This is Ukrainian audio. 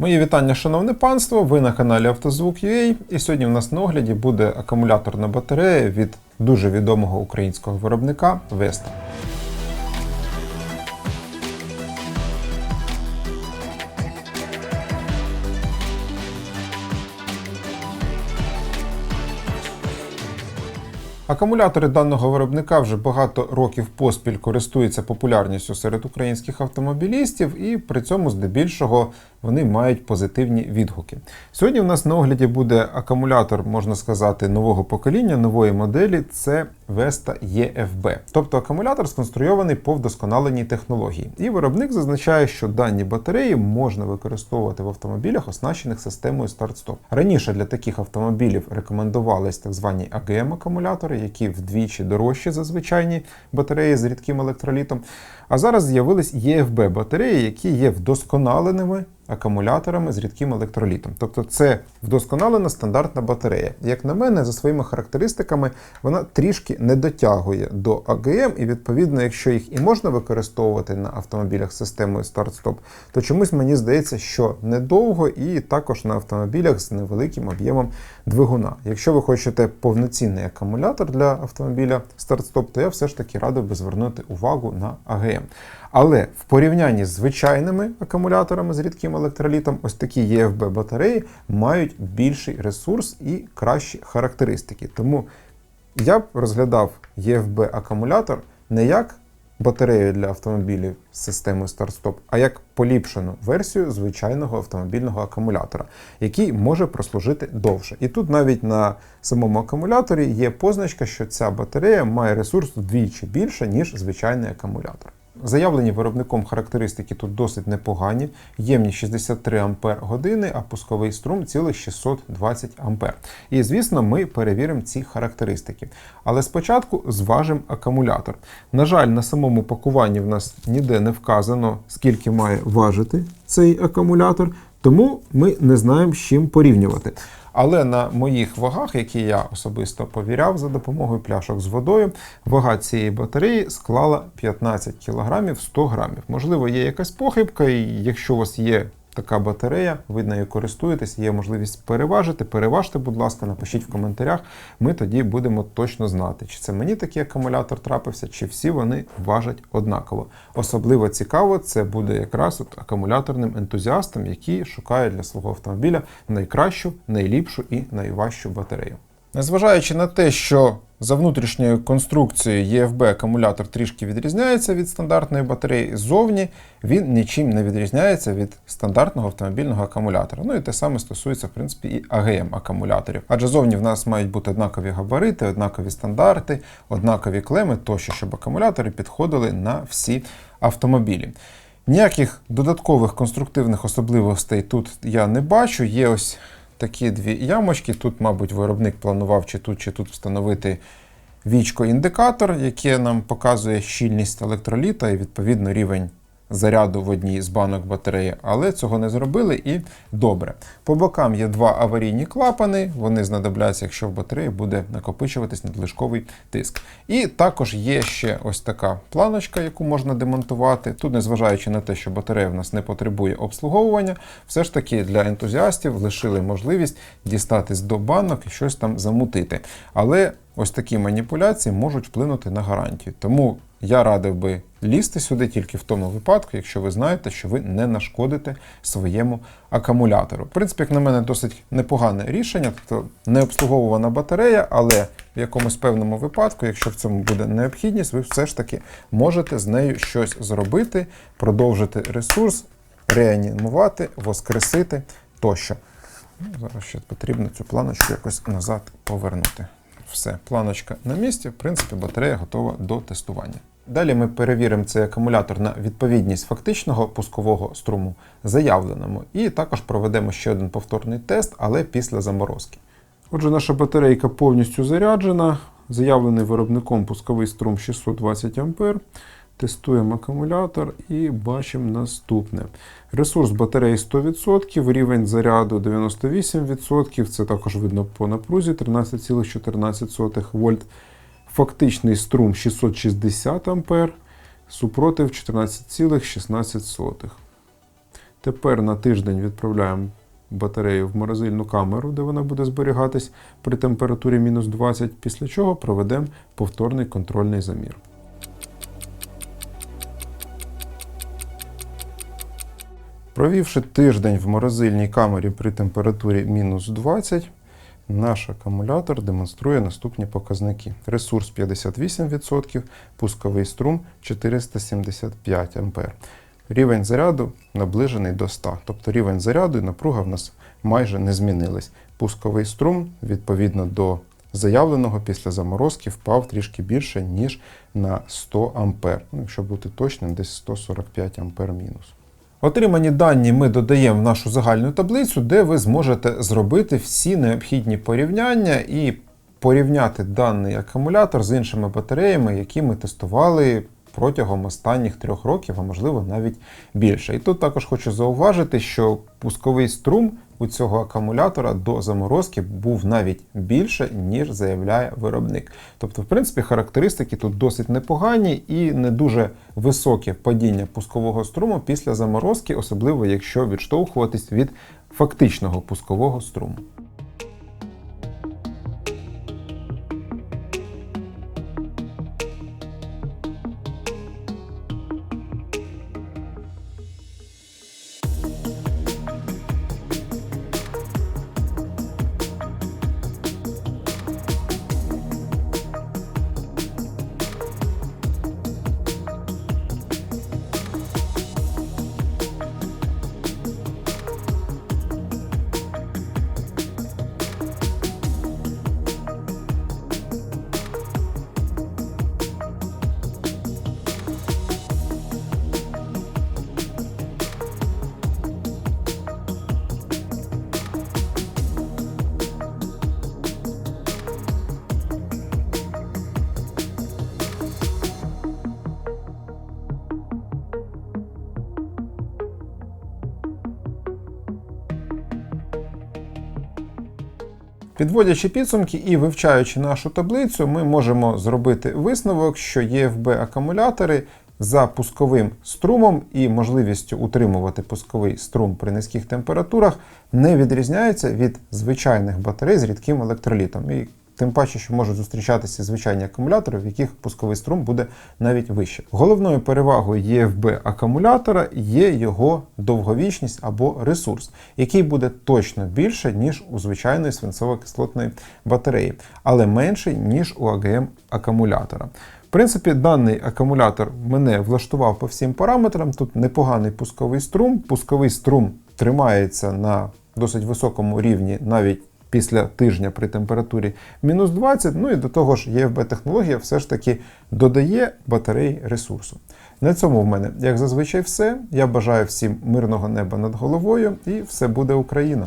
Мої вітання, шановне панство. Ви на каналі Автозвук.ua і сьогодні в нас на огляді буде акумуляторна батарея від дуже відомого українського виробника Vesta. Акумулятори даного виробника вже багато років поспіль користуються популярністю серед українських автомобілістів, і при цьому здебільшого вони мають позитивні відгуки. Сьогодні у нас на огляді буде акумулятор, можна сказати, нового покоління, нової моделі. Це Vesta EFB. Тобто акумулятор сконструйований по вдосконаленій технології. І виробник зазначає, що дані батареї можна використовувати в автомобілях, оснащених системою старт-стоп. Раніше для таких автомобілів рекомендувались так звані АГМ-акумулятори, які вдвічі дорожчі за звичайні батареї з рідким електролітом. А зараз з'явились EFB батареї, які є вдосконаленими акумуляторами з рідким електролітом. Тобто це вдосконалена стандартна батарея. Як на мене, за своїми характеристиками, вона трішки не дотягує до АГМ, і відповідно, якщо їх і можна використовувати на автомобілях з системою старт-стоп, то чомусь мені здається, що недовго і також на автомобілях з невеликим об'ємом двигуна. Якщо ви хочете повноцінний акумулятор для автомобіля старт-стоп, то я все ж таки радив би звернути увагу на АГМ. Але в порівнянні з звичайними акумуляторами з рідким електролітом, ось такі EFB батареї мають більший ресурс і кращі характеристики. Тому я б розглядав EFB акумулятор не як батарею для автомобілів з системою старт-стоп, а як поліпшену версію звичайного автомобільного акумулятора, який може прослужити довше. І тут навіть на самому акумуляторі є позначка, що ця батарея має ресурс вдвічі більше, ніж звичайний акумулятор. Заявлені виробником характеристики тут досить непогані. Ємність 63 Ампер години, а пусковий струм цілих 620 Ампер. І звісно, ми перевіримо ці характеристики. Але спочатку зважимо акумулятор. На жаль, на самому пакуванні в нас ніде не вказано, скільки має важити цей акумулятор, тому ми не знаємо, з чим порівнювати. Але на моїх вагах, які я особисто повіряв за допомогою пляшок з водою, вага цієї батареї склала 15 кг 100 грамів. Можливо, є якась похибка, і якщо у вас є така батарея, ви нею користуєтесь, є можливість переважити. Переважте, будь ласка, напишіть в коментарях. Ми тоді будемо точно знати, чи це мені такий акумулятор трапився, чи всі вони важать однаково. Особливо цікаво, це буде якраз от акумуляторним ентузіастам, які шукають для свого автомобіля найкращу, найліпшу і найважчу батарею. Незважаючи на те, що за внутрішньою конструкцією EFB акумулятор трішки відрізняється від стандартної батареї, зовні він нічим не відрізняється від стандартного автомобільного акумулятора. Ну і те саме стосується, в принципі, і АГМ акумуляторів. Адже зовні в нас мають бути однакові габарити, однакові стандарти, однакові клеми тощо, щоб акумулятори підходили на всі автомобілі. Ніяких додаткових конструктивних особливостей тут я не бачу. Є ось такі дві ямочки. Тут, мабуть, виробник планував чи тут, чи тут встановити вічко-індикатор, яке нам показує щільність електроліта і відповідно рівень заряду в одній з банок батареї, але цього не зробили і добре. По бокам є два аварійні клапани, вони знадобляться, якщо в батареї буде накопичуватись надлишковий тиск. І також є ще ось така планочка, яку можна демонтувати. Тут, незважаючи на те, що батарея в нас не потребує обслуговування, все ж таки для ентузіастів лишили можливість дістатись до банок і щось там замутити. Але ось такі маніпуляції можуть вплинути на гарантію. Тому я радив би лізти сюди тільки в тому випадку, якщо ви знаєте, що ви не нашкодите своєму акумулятору. В принципі, як на мене, досить непогане рішення, тобто не обслуговувана батарея, але в якомусь певному випадку, якщо в цьому буде необхідність, ви все ж таки можете з нею щось зробити, продовжити ресурс, реанімувати, воскресити тощо. Ну, Зараз ще потрібно цю планочку якось назад повернути. Все, планочка на місці, в принципі, батарея готова до тестування. Далі ми перевіримо цей акумулятор на відповідність фактичного пускового струму заявленому, і також проведемо ще один повторний тест, але після заморозки. Отже, наша батарейка повністю заряджена. Заявлений виробником пусковий струм 620 А. Тестуємо акумулятор і бачимо наступне. Ресурс батареї 100%, рівень заряду 98%. Це також видно по напрузі 13,14 вольт. Фактичний струм 660 А, супротив 14,16. Тепер на тиждень відправляємо батарею в морозильну камеру, де вона буде зберігатись при температурі мінус 20, після чого проведемо повторний контрольний замір. Провівши тиждень в морозильній камері при температурі мінус 20, наш акумулятор демонструє наступні показники. Ресурс 58%, пусковий струм 475 А. Рівень заряду наближений до 100, тобто рівень заряду і напруга в нас майже не змінились. Пусковий струм відповідно до заявленого після заморозки впав трішки більше, ніж на 100 А. Ну, якщо бути точним, десь 145 А мінус. Отримані дані ми додаємо в нашу загальну таблицю, де ви зможете зробити всі необхідні порівняння і порівняти даний акумулятор з іншими батареями, які ми тестували протягом останніх трьох років, а можливо навіть більше. І тут також хочу зауважити, що пусковий струм у цього акумулятора до заморозки був навіть більше, ніж заявляє виробник. Тобто, в принципі, характеристики тут досить непогані і не дуже високе падіння пускового струму після заморозки, особливо якщо відштовхуватись від фактичного пускового струму. Підводячи підсумки і вивчаючи нашу таблицю, ми можемо зробити висновок, що ЄФБ акумулятори за пусковим струмом і можливістю утримувати пусковий струм при низьких температурах не відрізняються від звичайних батарей з рідким електролітом. І Тим паче, що можуть зустрічатися звичайні акумулятори, в яких пусковий струм буде навіть вище. Головною перевагою ЄФБ акумулятора є його довговічність або ресурс, який буде точно більше, ніж у звичайної свинцово-кислотної батареї, але менший, ніж у АГМ акумулятора. В принципі, даний акумулятор мене влаштував по всім параметрам. Тут непоганий пусковий струм. Пусковий струм тримається на досить високому рівні навіть після тижня при температурі мінус 20. Ну і до того ж, ЄФБ-технологія все ж таки додає батареї ресурсу. На цьому в мене, як зазвичай, все. Я бажаю всім мирного неба над головою і все буде Україна!